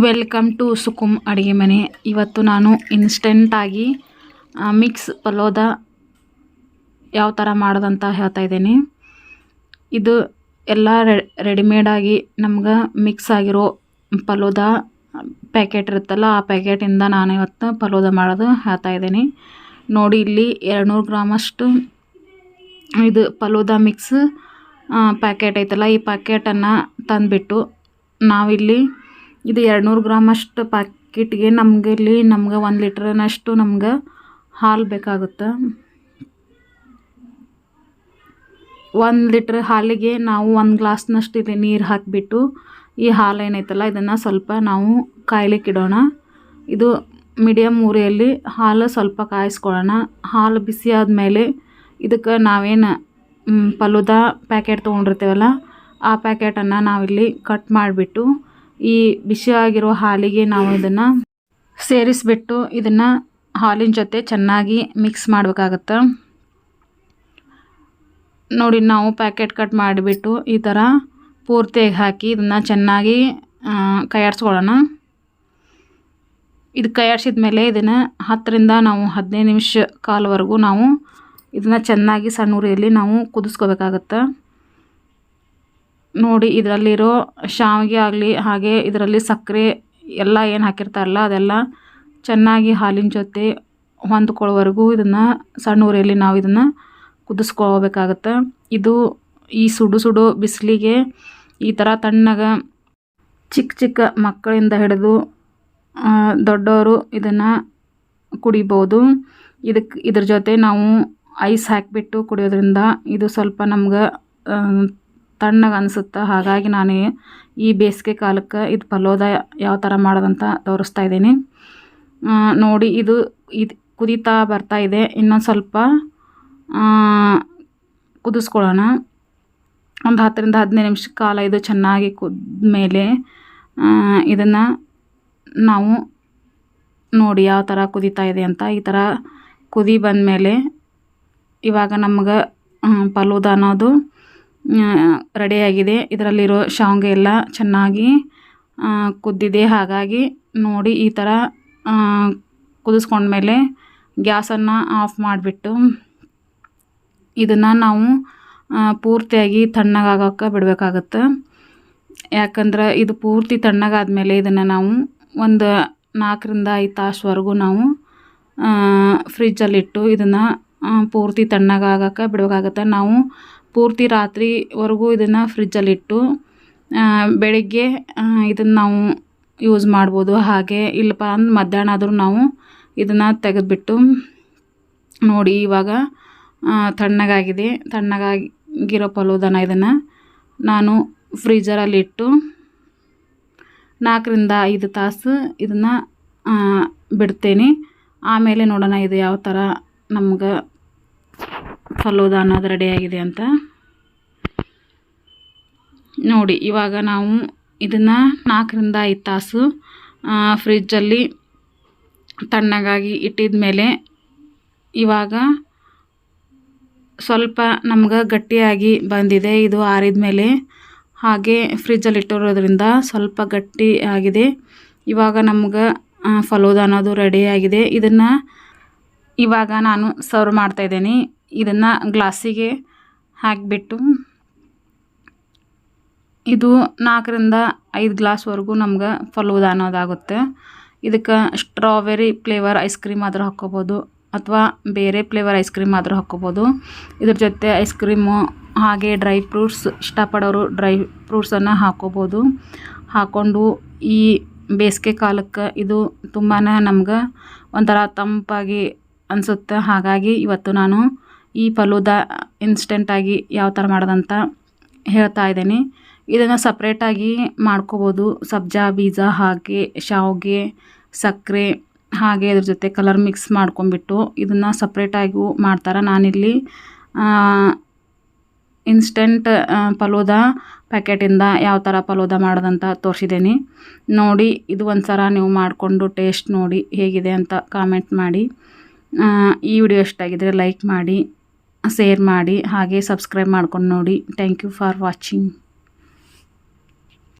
Welcome to ಸುಕುಮ್ ಅಡುಗೆ ಮನೆ. ಇವತ್ತು ನಾನು ಇನ್ಸ್ಟೆಂಟಾಗಿ ಮಿಕ್ಸ್ ಪಲೋದ ಯಾವ ಥರ ಮಾಡೋದಂತ ಹೇಳ್ತಾ ಇದ್ದೀನಿ. ಇದು ಎಲ್ಲ ರೆಡಿಮೇಡಾಗಿ ನಮ್ಗೆ ಮಿಕ್ಸ್ ಆಗಿರೋ ಪಲೋದ ಪ್ಯಾಕೆಟ್ ಇರುತ್ತಲ್ಲ, ಆ ಪ್ಯಾಕೆಟಿಂದ ನಾನು ಇವತ್ತು ಪಲೋದ ಮಾಡೋದು ಹೇಳ್ತಾ ಇದ್ದೀನಿ. ನೋಡಿ, ಇಲ್ಲಿ ಎರಡು ನೂರು ಗ್ರಾಮಷ್ಟು ಇದು ಪಲೋದ ಮಿಕ್ಸ್ ಪ್ಯಾಕೆಟ್ ಐತಲ್ಲ, ಈ ಪ್ಯಾಕೆಟನ್ನು ತಂದುಬಿಟ್ಟು ನಾವಿಲ್ಲಿ ಇದು ಎರಡು ನೂರು ಗ್ರಾಮಷ್ಟು ಪ್ಯಾಕೆಟ್ಗೆ ನಮಗೆ ಇಲ್ಲಿ ನಮ್ಗೆ ಒಂದು ಲೀಟ್ರನಷ್ಟು ನಮ್ಗೆ ಹಾಲು ಬೇಕಾಗುತ್ತೆ. ಒಂದು ಲೀಟ್ರ್ ಹಾಲಿಗೆ ನಾವು ಒಂದು ಗ್ಲಾಸ್ನಷ್ಟು ಇಲ್ಲಿ ನೀರು ಹಾಕಿಬಿಟ್ಟು ಈ ಹಾಲು ಏನೈತಲ್ಲ, ಇದನ್ನು ಸ್ವಲ್ಪ ನಾವು ಕಾಯ್ಲಿಕ್ಕೆ ಇಡೋಣ. ಇದು ಮೀಡಿಯಮ್ ಉರಿಯಲ್ಲಿ ಹಾಲು ಸ್ವಲ್ಪ ಕಾಯಿಸ್ಕೊಳ್ಳೋಣ. ಹಾಲು ಬಿಸಿ ಆದಮೇಲೆ ಇದಕ್ಕೆ ನಾವೇನು ಪಲುದ ಪ್ಯಾಕೆಟ್ ತೊಗೊಂಡಿರ್ತೀವಲ್ಲ, ಆ ಪ್ಯಾಕೆಟನ್ನು ನಾವಿಲ್ಲಿ ಕಟ್ ಮಾಡಿಬಿಟ್ಟು ಈ ಬಿಸಿಯಾಗಿರೋ ಹಾಲಿಗೆ ನಾವು ಇದನ್ನು ಸೇರಿಸ್ಬಿಟ್ಟು ಇದನ್ನು ಹಾಲಿನ ಜೊತೆ ಚೆನ್ನಾಗಿ ಮಿಕ್ಸ್ ಮಾಡಬೇಕಾಗತ್ತೆ. ನೋಡಿ, ನಾವು ಪ್ಯಾಕೆಟ್ ಕಟ್ ಮಾಡಿಬಿಟ್ಟು ಈ ಥರ ಪೂರ್ತಿಯಾಗಿ ಹಾಕಿ ಇದನ್ನು ಚೆನ್ನಾಗಿ ಕೈಯಾಡಿಸ್ಕೊಳ್ಳೋಣ. ಇದು ಕೈಯಾಡಿಸಿದ ಮೇಲೆ ಇದನ್ನು ಹತ್ತರಿಂದ ನಾವು ಹದಿನೈದು ನಿಮಿಷ ಕಾಲವರೆಗೂ ನಾವು ಇದನ್ನು ಚೆನ್ನಾಗಿ ಸಣ್ಣ ಉರಿಯಲ್ಲಿ ನಾವು ಕುದಿಸ್ಕೋಬೇಕಾಗತ್ತೆ. ನೋಡಿ ಇದರಲ್ಲಿರೋ ಶಾವಿಗೆ ಆಗಲಿ, ಹಾಗೆ ಇದರಲ್ಲಿ ಸಕ್ಕರೆ ಎಲ್ಲ ಏನು ಹಾಕಿರ್ತಾರಲ್ಲ, ಅದೆಲ್ಲ ಚೆನ್ನಾಗಿ ಹಾಲಿನ ಜೊತೆ ಹೊಂದ್ಕೊಳ್ಳೋವರೆಗೂ ಇದನ್ನು ಸಣ್ಣ ಉರಿಯಲ್ಲಿ ನಾವು ಇದನ್ನು ಕುದಿಸ್ಕೋಬೇಕಾಗತ್ತೆ. ಇದು ಈ ಸುಡು ಸುಡು ಬಿಸಿಲಿಗೆ ಈ ಥರ ತಣ್ಣಗೆ ಚಿಕ್ಕ ಚಿಕ್ಕ ಮಕ್ಕಳಿಂದ ಹಿಡಿದು ದೊಡ್ಡವರು ಇದನ್ನು ಕುಡಿಬೋದು. ಇದಕ್ಕೆ ಇದ್ರ ಜೊತೆ ನಾವು ಐಸ್ ಹಾಕಿಬಿಟ್ಟು ಕುಡಿಯೋದ್ರಿಂದ ಇದು ಸ್ವಲ್ಪ ನಮ್ಗೆ ತಣ್ಣಗೆ ಅನಿಸುತ್ತೆ. ಹಾಗಾಗಿ ನಾನು ಈ ಬೇಸಿಗೆ ಕಾಲಕ್ಕೆ ಇದು ಪಲೋದ ಯಾವ ಥರ ಮಾಡೋದಂತ ತೋರಿಸ್ತಾ ಇದ್ದೀನಿ. ನೋಡಿ ಇದು ಇದು ಕುದೀತಾ ಬರ್ತಾ ಇದೆ. ಇನ್ನೊಂದು ಸ್ವಲ್ಪ ಕುದಿಸ್ಕೊಳ್ಳೋಣ. ಒಂದು ಹತ್ತರಿಂದ ಹದಿನೈದು ನಿಮಿಷ ಕಾಲ ಇದು ಚೆನ್ನಾಗಿ ಮೇಲೆ ಇದನ್ನು ನಾವು ನೋಡಿ ಯಾವ ಥರ ಕುದೀತಾ ಇದೆ ಅಂತ. ಈ ಥರ ಕುದಿ ಬಂದಮೇಲೆ ಇವಾಗ ನಮ್ಗೆ ಪಲೋದ ಅನ್ನೋದು ರೆಡಿಯಾಗಿದೆ ಇದರಲ್ಲಿರೋ ಶಾವಿಗೆ ಎಲ್ಲ ಚೆನ್ನಾಗಿ ಕುದ್ದಿದೆ. ಹಾಗಾಗಿ ನೋಡಿ ಈ ಥರ ಕುದಿಸ್ಕೊಂಡ್ಮೇಲೆ ಗ್ಯಾಸನ್ನು ಆಫ್ ಮಾಡಿಬಿಟ್ಟು ಇದನ್ನು ನಾವು ಪೂರ್ತಿಯಾಗಿ ತಣ್ಣಗಾಗೋಕೆ ಬಿಡಬೇಕಾಗತ್ತೆ. ಯಾಕಂದ್ರೆ ಇದು ಪೂರ್ತಿ ತಣ್ಣಗಾದ್ಮೇಲೆ ಇದನ್ನು ನಾವು ಒಂದು ನಾಲ್ಕರಿಂದ ಐದು ತಾಸುವರೆಗೂ ನಾವು ಫ್ರಿಜ್ಜಲ್ಲಿಟ್ಟು ಇದನ್ನು ಪೂರ್ತಿ ತಣ್ಣಗಾಗೋಕೆ ಬಿಡಬೇಕಾಗತ್ತೆ. ನಾವು ಪೂರ್ತಿ ರಾತ್ರಿವರೆಗೂ ಇದನ್ನು ಫ್ರಿಜ್ಜಲ್ಲಿಟ್ಟು ಬೆಳಗ್ಗೆ ಇದನ್ನು ನಾವು ಯೂಸ್ ಮಾಡ್ಬೋದು. ಹಾಗೆ ಇಲ್ಲಪ್ಪ ಅಂದ್ರೆ ಮಧ್ಯಾಹ್ನ ಆದರೂ ನಾವು ಇದನ್ನು ತೆಗೆದುಬಿಟ್ಟು ನೋಡಿ ಇವಾಗ ತಣ್ಣಗಾಗಿದೆ. ತಣ್ಣಗಾಗಿರೋ ಪಲೋದನ ಇದನ್ನು ನಾನು ಫ್ರೀಜರಲ್ಲಿಟ್ಟು ನಾಲ್ಕರಿಂದ ಐದು ತಾಸು ಇದನ್ನು ಬಿಡ್ತೇನೆ. ಆಮೇಲೆ ನೋಡೋಣ ಇದು ಯಾವ ಥರ ನಮ್ಗೆ ಫಲೂದ ಅನ್ನೋದು ರೆಡಿಯಾಗಿದೆ ಅಂತ. ನೋಡಿ, ಇವಾಗ ನಾವು ಇದನ್ನು ನಾಲ್ಕರಿಂದ ಐದು ತಾಸು ಫ್ರಿಜ್ಜಲ್ಲಿ ತಣ್ಣಗಾಗಿ ಇಟ್ಟಿದ ಮೇಲೆ ಇವಾಗ ಸ್ವಲ್ಪ ನಮ್ಗೆ ಗಟ್ಟಿಯಾಗಿ ಬಂದಿದೆ, ಇದು ಆರಿದ ಮೇಲೆ ಹಾಗೆ ಫ್ರಿಜ್ಜಲ್ಲಿ ಇಟ್ಟಿರೋದ್ರಿಂದ ಸ್ವಲ್ಪ ಗಟ್ಟಿ ಆಗಿದೆ. ಇವಾಗ ನಮ್ಗೆ ಫಲೋದ ಅನ್ನೋದು ರೆಡಿಯಾಗಿದೆ ಇದನ್ನು ಇವಾಗ ನಾನು ಸರ್ವ್ ಮಾಡ್ತಾಯಿದ್ದೀನಿ ಇದನ್ನು ಗ್ಲಾಸಿಗೆ ಹಾಕಿಬಿಟ್ಟು ಇದು ನಾಲ್ಕರಿಂದ ಐದು ಗ್ಲಾಸ್ವರೆಗೂ ನಮ್ಗೆ ಫಲೂದ ಅನ್ನೋದಾಗುತ್ತೆ ಇದಕ್ಕೆ ಸ್ಟ್ರಾಬೆರಿ ಫ್ಲೇವರ್ ಐಸ್ ಕ್ರೀಮ್ ಆದರೂ ಹಾಕ್ಕೋಬೋದು ಅಥವಾ ಬೇರೆ ಫ್ಲೇವರ್ ಐಸ್ ಕ್ರೀಮ್ ಆದರೂ ಹಾಕ್ಕೋಬೋದು. ಇದ್ರ ಜೊತೆ ಐಸ್ ಕ್ರೀಮು ಹಾಗೆ ಡ್ರೈ ಫ್ರೂಟ್ಸ್ ಇಷ್ಟಪಡೋರು ಡ್ರೈ ಫ್ರೂಟ್ಸನ್ನು ಹಾಕ್ಕೋಬೋದು. ಹಾಕ್ಕೊಂಡು ಈ ಬೇಸಿಗೆ ಕಾಲಕ್ಕೆ ಇದು ತುಂಬಾ ನಮ್ಗೆ ಒಂಥರ ತಂಪಾಗಿ ಅನಿಸುತ್ತೆ. ಹಾಗಾಗಿ ಇವತ್ತು ನಾನು ಈ ಫಲೂದ ಇನ್ಸ್ಟೆಂಟಾಗಿ ಯಾವ ಥರ ಮಾಡೋದಂತ ಹೇಳ್ತಾ ಇದ್ದೀನಿ. ಇದನ್ನು ಸಪ್ರೇಟಾಗಿ ಮಾಡ್ಕೋಬೋದು. ಸಬ್ಜಾ, ಬೀಜ, ಹಾಗೆ, ಶಾವಿಗೆ, ಸಕ್ಕರೆ, ಹಾಗೆ ಅದ್ರ ಜೊತೆ ಕಲರ್ ಮಿಕ್ಸ್ ಮಾಡ್ಕೊಂಬಿಟ್ಟು ಇದನ್ನು ಸಪ್ರೇಟಾಗಿಯೂ ಮಾಡ್ತಾರೆ. ನಾನಿಲ್ಲಿ ಇನ್ಸ್ಟೆಂಟ್ ಫಲೂದ ಪ್ಯಾಕೆಟಿಂದ ಯಾವ ಥರ ಫಲೂದ ಮಾಡೋದಂತ ತೋರಿಸಿದ್ದೀನಿ. ನೋಡಿ, ಇದು ಒಂದು ಸಲ ನೀವು ಮಾಡಿಕೊಂಡು ಟೇಸ್ಟ್ ನೋಡಿ ಹೇಗಿದೆ ಅಂತ ಕಾಮೆಂಟ್ ಮಾಡಿ. ಈ ವಿಡಿಯೋ ಇಷ್ಟ ಆಗಿದ್ರೆ ಲೈಕ್ ಮಾಡಿ. ಶೇರ್ ಮಾಡಿ ಹಾಗೆ ಸಬ್ಸ್ಕ್ರೈಬ್ ಮಾಡ್ಕೊಂಡು ನೋಡಿ. Thank you for watching